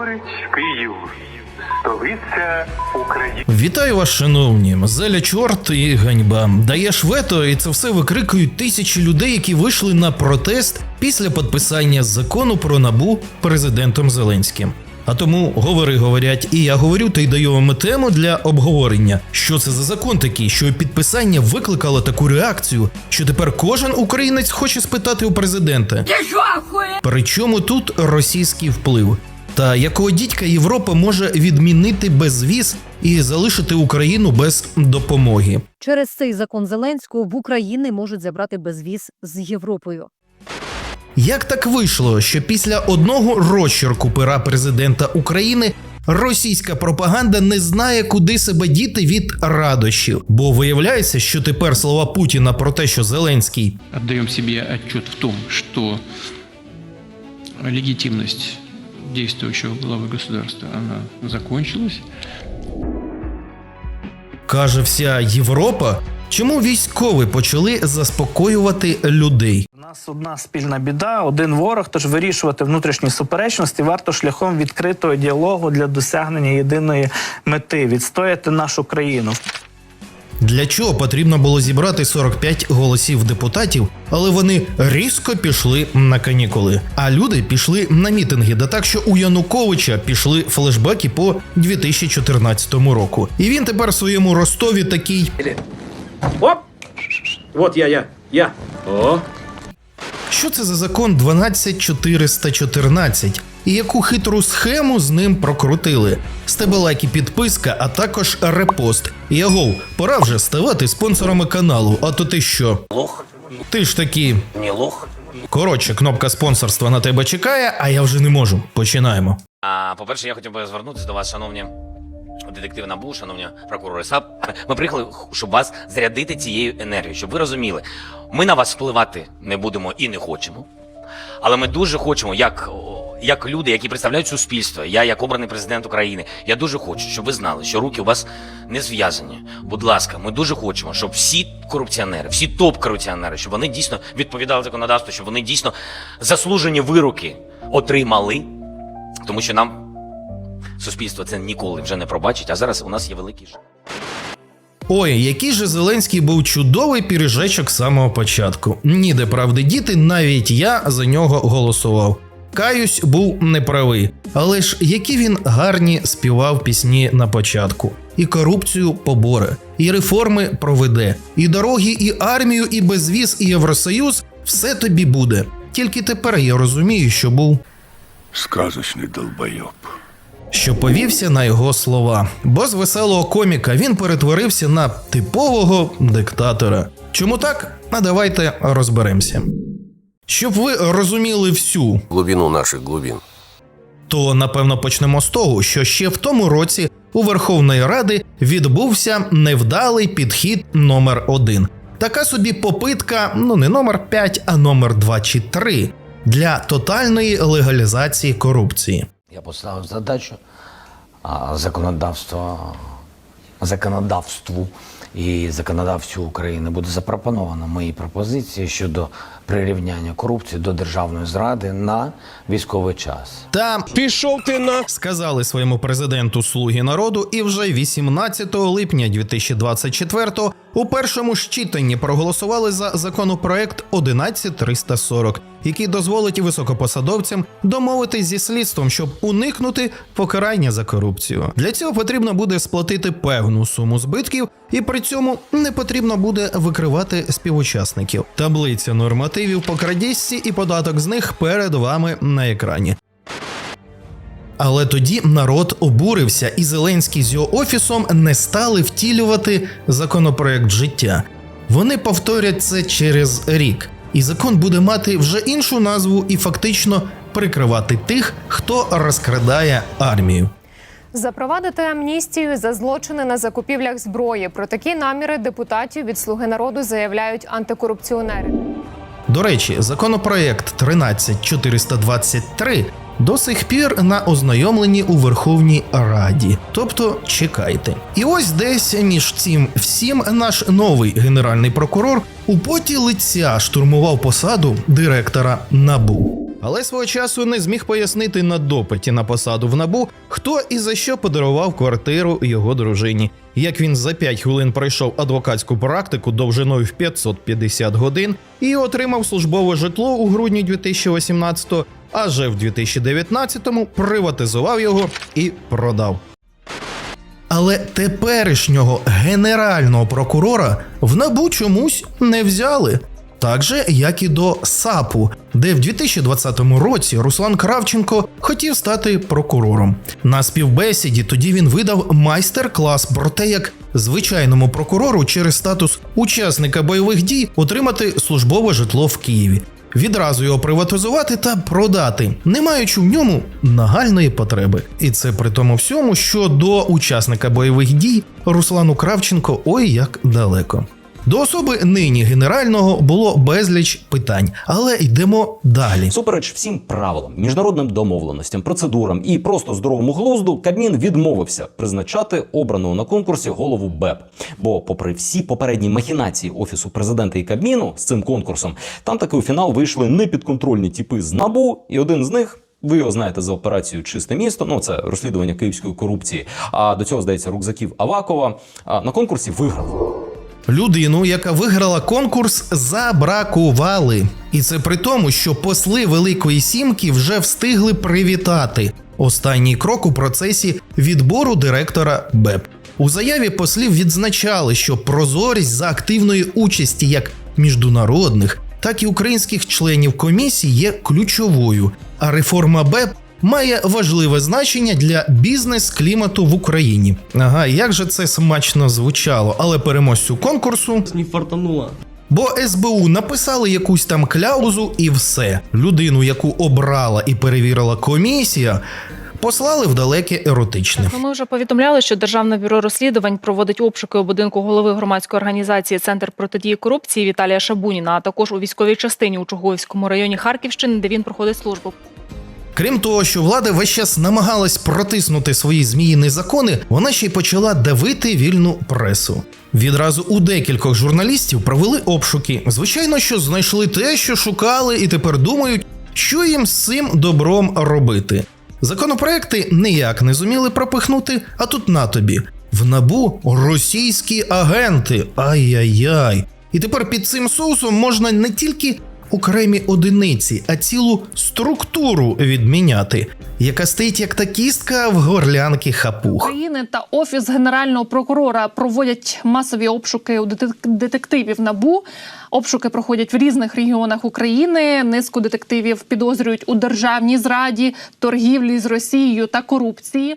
говорить Київ, столиця України. Вітаю вас, шановні. Зеля чорт і ганьба. Даєш вето, і це все викрикують тисячі людей, які вийшли на протест після підписання закону про набу президентом Зеленським. А тому говори, говорять, і я говорю, та й даю вам тему для обговорення. Що це за закон такий, що підписання викликало таку реакцію, що тепер кожен українець хоче спитати у президента. Причому тут російський вплив? Та якого дідька Європа може відмінити безвіз і залишити Україну без допомоги? Через цей закон Зеленського в Україні можуть забрати безвіз з Європою. Як так вийшло, що після одного розчерку пера президента України російська пропаганда не знає, куди себе діти від радощів? Бо виявляється, що тепер слова Путіна про те, що Зеленський отдаем себе отчет в том, что легитимность действующего главы государства, она закончилась. каже вся Європа, чому військові почали заспокоювати людей? У нас одна спільна біда, один ворог. Тож вирішувати внутрішні суперечності варто шляхом відкритого діалогу для досягнення єдиної мети відстояти нашу країну. Для чого потрібно було зібрати 45 голосів депутатів, але вони різко пішли на канікули. А люди пішли на мітинги, да так що у Януковича пішли флешбеки по 2014 року. І він тепер в своєму Ростові такий. Оп! Вот я, я, я. О, Що це за закон 12414? І яку хитру схему з ним прокрутили? З тебе лайк і підписка, а також репост. Ягов, пора вже ставати спонсорами каналу, а то ти що? Лох, Ти ж таки. не лох. Коротше, кнопка спонсорства на тебе чекає, а я вже не можу. Починаємо. А по-перше, я хотів би звернутися до вас, шановні детективи НАБУ, шановні прокурори САП. Ми приїхали, щоб вас зарядити цією енергією, щоб ви розуміли, ми на вас впливати не будемо і не хочемо. Але ми дуже хочемо, як, як люди, які представляють суспільство, я як обраний президент України, я дуже хочу, щоб ви знали, що руки у вас не зв'язані. Будь ласка, ми дуже хочемо, щоб всі корупціонери, всі топ-корупціонери, щоб вони дійсно відповідали законодавству, щоб вони дійсно заслужені вироки отримали. Тому що нам суспільство це ніколи вже не пробачить, а зараз у нас є великий ж. Ой, який же Зеленський був чудовий піріжечок самого початку. Ніде правди діти, навіть я за нього голосував. Каюсь, був неправий, але ж які він гарні співав пісні на початку, і корупцію поборе, і реформи проведе, і дороги, і армію, і безвіз, і Євросоюз все тобі буде. Тільки тепер я розумію, що був Сказочный долбоеб. що повівся на його слова. Бо з веселого коміка він перетворився на типового диктатора. Чому так? А давайте розберемося. Щоб ви розуміли всю, глубину наших глубин. то напевно почнемо з того, що ще в тому році у Верховної Ради відбувся невдалий підхід номер один. Така собі попитка, ну не номер 5, а номер 2 чи 3 для тотальної легалізації корупції. Я поставив задачу а, законодавства, законодавству і законодавцю України буде запропоновано мої пропозиції щодо прирівняння корупції до державної зради на військовий час. Та пішов ти на сказали своєму президенту Слуги народу, і вже 18 липня 2024 у першому ж читанні проголосували за законопроект 11340, який дозволить високопосадовцям домовитись зі слідством, щоб уникнути покарання за корупцію. Для цього потрібно буде сплатити певну суму збитків, і при цьому не потрібно буде викривати співучасників. Таблиця нормативів по крадіжці і податок з них перед вами на екрані. Але тоді народ обурився, і Зеленський з його офісом не стали втілювати законопроект життя. Вони повторять це через рік, і закон буде мати вже іншу назву і фактично прикривати тих, хто розкрадає армію. Запровадити амністію за злочини на закупівлях зброї. Про такі наміри депутатів від Слуги народу заявляють антикорупціонери. До речі, законопроект 13423 до сих пір на ознайомленні у Верховній Раді. Тобто чекайте. І ось десь між цим всім наш новий генеральний прокурор у поті лиця штурмував посаду директора НАБУ. Але свого часу не зміг пояснити на допиті на посаду в набу, хто і за що подарував квартиру його дружині. Як він за 5 хвилин пройшов адвокатську практику довжиною в 550 годин і отримав службове житло у грудні 2018-го, а вже в 2019-му приватизував його і продав. Але теперішнього генерального прокурора в набу чомусь не взяли. Так же, як і до САПу, де в 2020 році Руслан Кравченко хотів стати прокурором. На співбесіді тоді він видав майстер-клас про те, як звичайному прокурору через статус учасника бойових дій отримати службове житло в Києві. Відразу його приватизувати та продати, не маючи в ньому нагальної потреби. І це при тому всьому, що до учасника бойових дій Руслану Кравченко ой як далеко. До особи нині генерального було безліч питань, але йдемо далі. Всупереч всім правилам, міжнародним домовленостям, процедурам і просто здоровому глузду, Кабмін відмовився призначати обраного на конкурсі голову БЕП. Бо, попри всі попередні махінації офісу президента і Кабміну з цим конкурсом, там таки у фінал вийшли непідконтрольні тіпи з набу, і один з них. Ви його знаєте за операцією Чисте місто. Ну це розслідування київської корупції. А до цього здається рюкзаків Авакова. А на конкурсі виграв. Людину, яка виграла конкурс, забракували. І це при тому, що посли Великої Сімки вже встигли привітати останній крок у процесі відбору директора БЕП. У заяві послів відзначали, що прозорість за активної участі як міжнародних, так і українських членів комісії є ключовою, а реформа БЕП має важливе значення для бізнес-клімату в Україні. Ага, як же це смачно звучало, але переможцю конкурсу Не фартануло. Бо СБУ написали якусь там кляузу і все. Людину, яку обрала і перевірила комісія, послали в далеке еротичне. Ну, Ми вже повідомляли, що Державне бюро розслідувань проводить обшуки у будинку голови громадської організації Центр протидії корупції Віталія Шабуніна, а також у військовій частині у Чугуївському районі Харківщини, де він проходить службу. Крім того, що влада весь час намагалась протиснути свої зміїні закони, вона ще й почала давити вільну пресу. Відразу у декількох журналістів провели обшуки. Звичайно, що знайшли те, що шукали, і тепер думають, що їм з цим добром робити. Законопроекти ніяк не зуміли пропихнути, а тут на тобі. В набу російські агенти. Ай-яй-яй. І тепер під цим соусом можна не тільки окремі одиниці, а цілу структуру відміняти, яка стоїть як та кістка в горлянки хапух. України та офіс генерального прокурора проводять масові обшуки у детек- детективів набу. Обшуки проходять в різних регіонах України. Низку детективів підозрюють у державній зраді, торгівлі з Росією та корупції.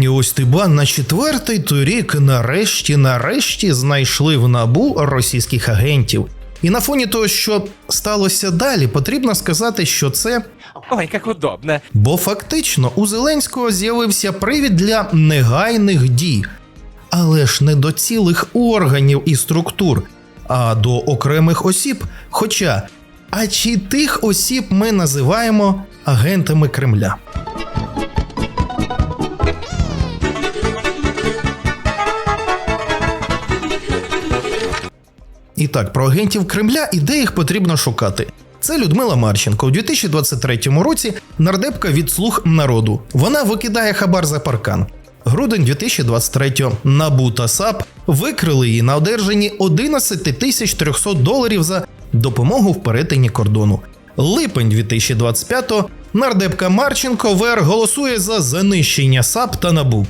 І ось тиба на четвертий торік нарешті, нарешті знайшли в набу російських агентів. І на фоні того, що сталося далі, потрібно сказати, що це Ой, як удобно. Бо фактично у Зеленського з'явився привід для негайних дій, але ж не до цілих органів і структур, а до окремих осіб. Хоча, а чи тих осіб ми називаємо агентами Кремля? І так, про агентів Кремля і де їх потрібно шукати. Це Людмила Марченко у 2023 році нардепка від слуг народу. Вона викидає хабар за паркан. Грудень 2023 НАБУ та САП викрили її на одержанні 11 тисяч 300 доларів за допомогу в перетині кордону. Липень 2025 нардепка Марченко ВР голосує за занищення САП та НАБУ.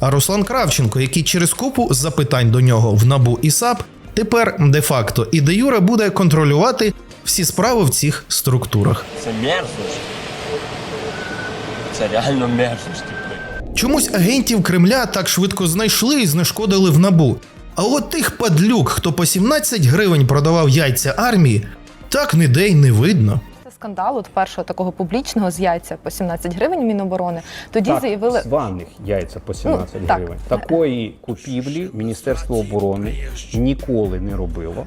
А Руслан Кравченко, який через купу запитань до нього в НАБУ і САП, тепер де-факто і де Юра буде контролювати всі справи в цих структурах. Це мерзость. Це реально мерзость. Чомусь агентів Кремля так швидко знайшли і знешкодили в набу. А от тих падлюк, хто по 17 гривень продавав яйця армії, так ніде й не видно. Скандал от першого такого публічного з яйця по 17 гривень Міноборони. Тоді заявили званих яйця по 17 Ну, так. гривень. Такої купівлі Міністерство оборони ніколи не робило.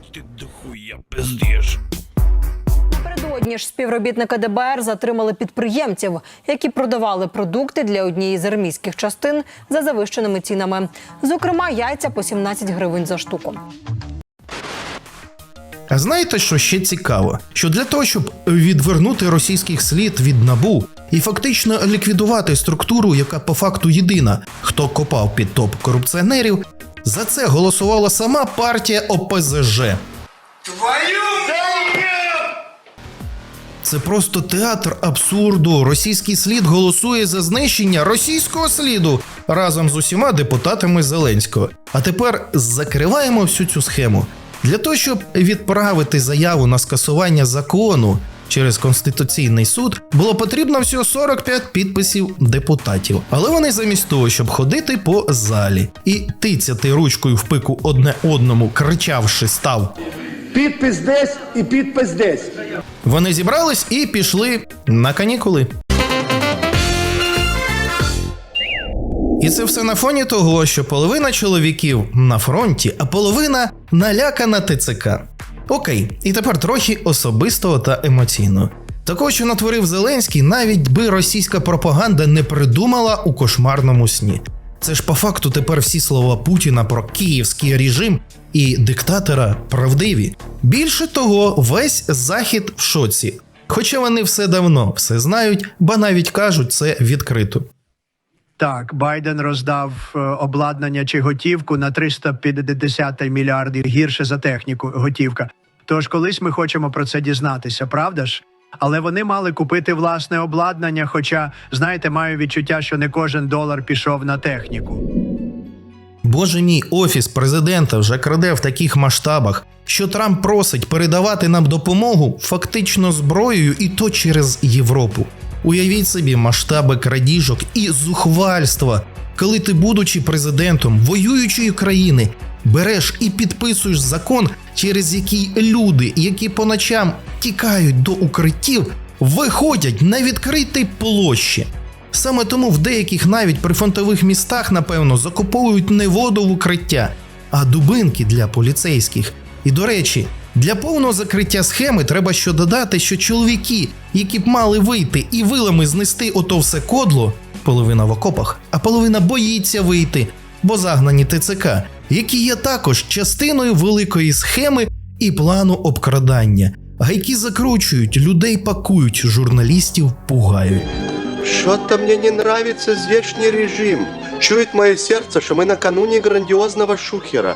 Напередодні ж співробітники ДБР затримали підприємців, які продавали продукти для однієї з армійських частин за завищеними цінами. Зокрема, яйця по 17 гривень за штуку. А знаєте, що ще цікаво? Що для того, щоб відвернути російських слід від набу і фактично ліквідувати структуру, яка по факту єдина, хто копав під топ корупціонерів, за це голосувала сама партія ОПЗЖ. Це просто театр абсурду. Російський слід голосує за знищення російського сліду разом з усіма депутатами Зеленського. А тепер закриваємо всю цю схему. Для того, щоб відправити заяву на скасування закону через Конституційний суд, було потрібно всього 45 підписів депутатів. Але вони замість того, щоб ходити по залі і тицяти ручкою в пику одне одному, кричавши став Підпис десь і підпис десь. Вони зібрались і пішли на канікули. І це все на фоні того, що половина чоловіків на фронті, а половина налякана ТЦК. Окей, і тепер трохи особистого та емоційного. Такого, що натворив Зеленський, навіть би російська пропаганда не придумала у кошмарному сні. Це ж по факту тепер всі слова Путіна про київський режим і диктатора правдиві. Більше того, весь захід в шоці. Хоча вони все давно все знають, ба навіть кажуть це відкрито. Так, Байден роздав е, обладнання чи готівку на 350 мільярдів гірше за техніку. Готівка. Тож колись ми хочемо про це дізнатися, правда ж? Але вони мали купити власне обладнання. Хоча, знаєте, маю відчуття, що не кожен долар пішов на техніку. Боже мій, офіс президента вже краде в таких масштабах, що Трамп просить передавати нам допомогу фактично зброєю, і то через Європу. Уявіть собі масштаби крадіжок і зухвальства, коли ти, будучи президентом воюючої країни, береш і підписуєш закон, через який люди, які по ночам тікають до укриттів, виходять на відкритій площі. Саме тому в деяких навіть прифронтових містах, напевно, закуповують не воду в укриття, а дубинки для поліцейських. І до речі, для повного закриття схеми треба ще додати, що чоловіки, які б мали вийти і вилами знести ото все кодло, половина в окопах, а половина боїться вийти, бо загнані ТЦК, які є також частиною великої схеми і плану обкрадання. Гайки закручують, людей пакують, журналістів пугають. Что-то мне не нравится здешний режим. Чует мое сердце, что мы накануне грандиозного шухера.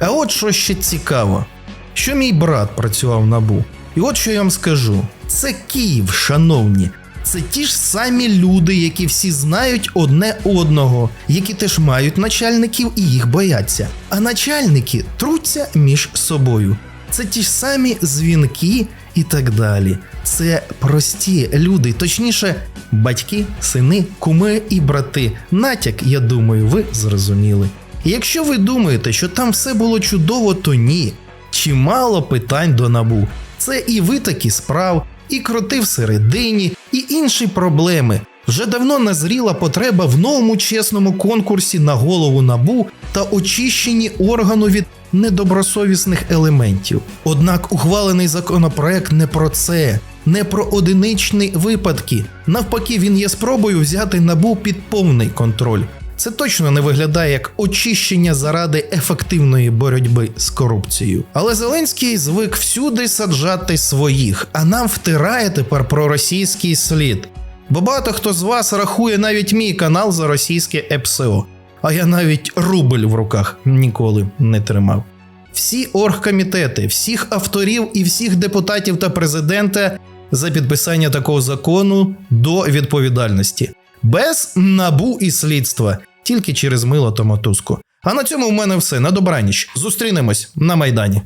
А от що ще цікаво, що мій брат працював в набу. І от що я вам скажу: це Київ, шановні. Це ті ж самі люди, які всі знають одне одного, які теж мають начальників і їх бояться. А начальники труться між собою. Це ті ж самі дзвінки і так далі. Це прості люди, точніше, батьки, сини, куми і брати. Натяк, я думаю, ви зрозуміли. І якщо ви думаєте, що там все було чудово, то ні. Чимало питань до набу. Це і витоки справ, і кроти всередині, і інші проблеми. Вже давно назріла потреба в новому чесному конкурсі на голову набу та очищенні органу від недобросовісних елементів. Однак ухвалений законопроект не про це, не про одиничні випадки. Навпаки, він є спробою взяти набу під повний контроль. Це точно не виглядає як очищення заради ефективної боротьби з корупцією. Але Зеленський звик всюди саджати своїх, а нам втирає тепер про російський слід. Бо багато хто з вас рахує навіть мій канал за російське ЕПСО, а я навіть рубль в руках ніколи не тримав. Всі оргкомітети, всіх авторів і всіх депутатів та президента за підписання такого закону до відповідальності. Без набу і слідства, тільки через мило та мотузку. А на цьому в мене все. На добраніч. Зустрінемось на майдані.